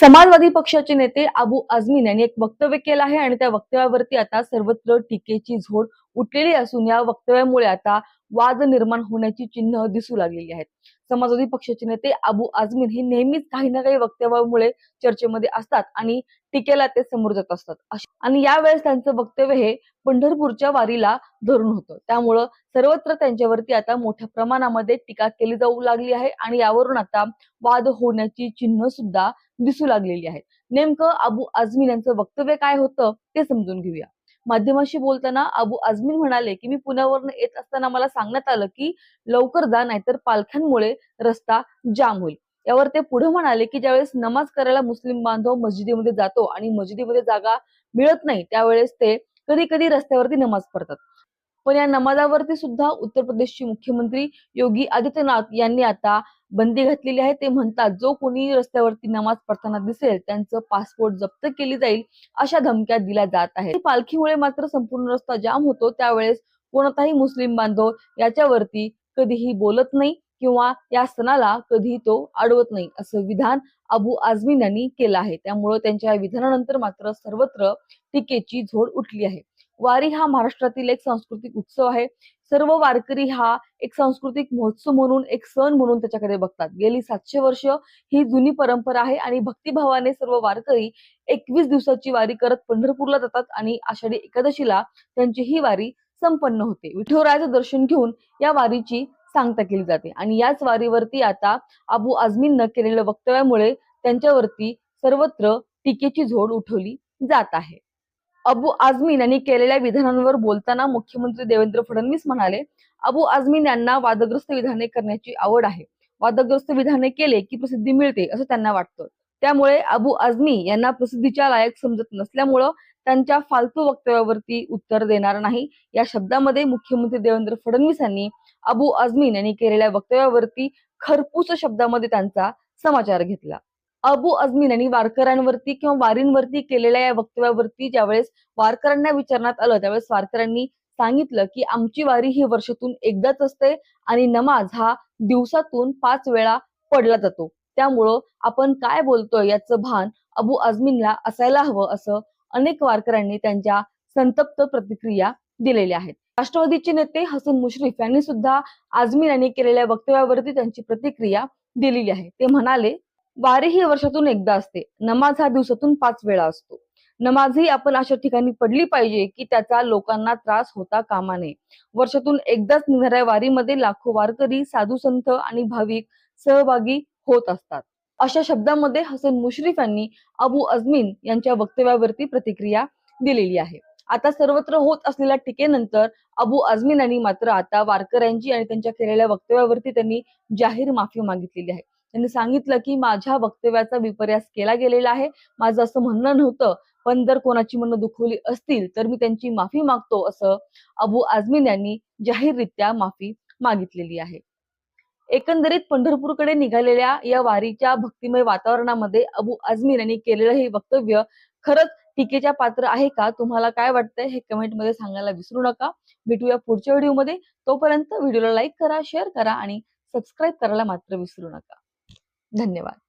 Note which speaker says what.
Speaker 1: समाजवादी पक्षाचे नेते अबू आझमीन यांनी एक वक्तव्य केलं आहे आणि त्या वक्तव्यावरती आता सर्वत्र टीकेची झोड उठलेली असून या वक्तव्यामुळे आता वाद निर्माण होण्याची चिन्ह दिसू लागलेली आहेत. समाजवादी पक्षाचे नेते अबू आझमीन हे नेहमीच काही ना काही वक्तव्यामुळे चर्चेमध्ये असतात आणि टीकेला ते समोर जात असतात. आणि यावेळेस त्यांचं वक्तव्य हे पंढरपूरच्या वारीला धरून होतं. त्यामुळं सर्वत्र त्यांच्यावरती आता मोठ्या प्रमाणामध्ये टीका केली जाऊ लागली आहे आणि यावरून आता वाद होण्याची चिन्ह सुद्धा दिसू लागलेली आहेत. नेमकं अबू आझमीन यांचं वक्तव्य काय होतं ते समजून घेऊया. माध्यमाशी बोलताना अबू आझमीन म्हणाले की मी पुण्यावरून येत असताना मला सांगण्यात आलं की लवकर जा नाहीतर पालख्यांमुळे रस्ता जाम होईल. यावर ते पुढे म्हणाले की ज्यावेळेस नमाज करायला मुस्लिम बांधव मस्जिदीमध्ये जातो आणि मस्जिदीमध्ये जागा मिळत नाही त्यावेळेस ते कधी कधी रस्त्यावरती नमाज पडतात पण या नमाजावरती सुद्धा उत्तर प्रदेशचे मुख्यमंत्री योगी आदित्यनाथ यांनी आता बंदी घातलेली आहे ते म्हणतात जो कोणी रस्त्यावरती नमाज पडताना दिसेल त्यांचं पासपोर्ट जप्त केली जाईल अशा धमक्या दिल्या जात आहेत. पालखीमुळे मात्र संपूर्ण रस्ता जाम होतो. त्यावेळेस कोणताही मुस्लिम बांधव याच्यावरती कधीही बोलत नाही किंवा या सणाला कधीही तो अडवत नाही असं विधान अबू आझमीन यांनी केलं आहे. त्यामुळे त्यांच्या या विधानानंतर मात्र सर्वत्र टीकेची झोड उठली आहे. वारी हा महाराष्ट्रातील एक सांस्कृतिक उत्सव आहे. सर्व वारकरी हा एक सांस्कृतिक महोत्सव म्हणून एक सण म्हणून त्याच्याकडे बघतात. गेली सातशे वर्ष ही जुनी परंपरा आहे आणि भक्तिभावाने सर्व वारकरी एकवीस दिवसाची वारी करत पंढरपूरला जातात आणि आषाढी एकादशीला त्यांची ही वारी संपन्न होते. विठुरायाचं दर्शन घेऊन या वारीची सांगता केली जाते. आणि याच वारीवरती आता अबू आझमीन केलेल्या वक्तव्यामुळे त्यांच्यावरती सर्वत्र टीकेची झोड उठवली जात आहे. अबू आझमीन यांनी केलेल्या विधानांवर बोलताना मुख्यमंत्री देवेंद्र फडणवीस म्हणाले अबू आझमीन यांना वादग्रस्त विधाने करण्याची आवड आहे. वादग्रस्त विधाने केले की प्रसिद्धी मिळते असं त्यांना वाटतं. त्यामुळे अबू आझमी यांना प्रसिद्धीच्या लायक समजत नसल्यामुळं त्यांच्या फालतू वक्तव्यावरती उत्तर देणार नाही. या शब्दामध्ये मुख्यमंत्री देवेंद्र फडणवीस यांनी अबू आझमीन यांनी केलेल्या वक्तव्यावरती खरपूस शब्दामध्ये त्यांचा समाचार घेतला. अबू अजमीन यांनी वारकऱ्यांवरती किंवा वारींवरती केलेल्या या वक्तव्यावरती ज्यावेळेस वारकऱ्यांना विचारण्यात आलं त्यावेळेस वारकऱ्यांनी सांगितलं की आमची वारी ही वर्षातून एकदाच असते आणि नमाज हा दिवसातून पाच वेळा पडला जातो. त्यामुळं आपण काय बोलतोय याचं भान अबू आझमीनला असायला हवं असं अनेक वारकऱ्यांनी त्यांच्या संतप्त प्रतिक्रिया दिलेल्या आहेत. राष्ट्रवादीचे नेते हसन मुश्रीफ यांनी सुद्धा आझमीन यांनी केलेल्या वक्तव्यावरती त्यांची प्रतिक्रिया दिलेली आहे. ते म्हणाले वारी ही वर्षातून एकदा असते. नमाज हा दिवसातून पाच वेळा असतो. नमाज ही आपण अशा ठिकाणी पडली पाहिजे की त्याचा लोकांना त्रास होता कामा नये. वर्षातून एकदाच निघणाऱ्या वारीमध्ये लाखो वारकरी साधू संत आणि भाविक सहभागी होत असतात. अशा शब्दामध्ये हसन मुश्रीफ यांनी अबू अजमीन यांच्या वक्तव्यावरती प्रतिक्रिया दिलेली आहे. आता सर्वत्र होत असलेल्या टीकेनंतर अबू अजमीन यांनी मात्र आता वारकऱ्यांची आणि त्यांच्या केलेल्या वक्तव्यावरती त्यांनी जाहीर माफी मागितलेली आहे. त्यांनी सांगितलं की माझ्या वक्तव्याचा विपर्यास केला गेलेला आहे. माझं असं म्हणणं नव्हतं. पण जर कोणाची मनं दुखवली असतील तर मी त्यांची माफी मागतो असं अबू आझमीन यांनी जाहीररित्या माफी मागितलेली आहे. एकंदरीत पंढरपूरकडे निघालेल्या या वारीच्या भक्तिमय वातावरणामध्ये अबू आझमीन यांनी केलेलं हे वक्तव्य खरंच टीकेच्या पात्र आहे का? तुम्हाला काय वाटतंय? हे कमेंटमध्ये सांगायला विसरू नका. भेटूया पुढच्या व्हिडिओमध्ये. तोपर्यंत व्हिडिओला लाईक करा शेअर करा आणि सबस्क्राईब करायला मात्र विसरू नका. धन्यवाद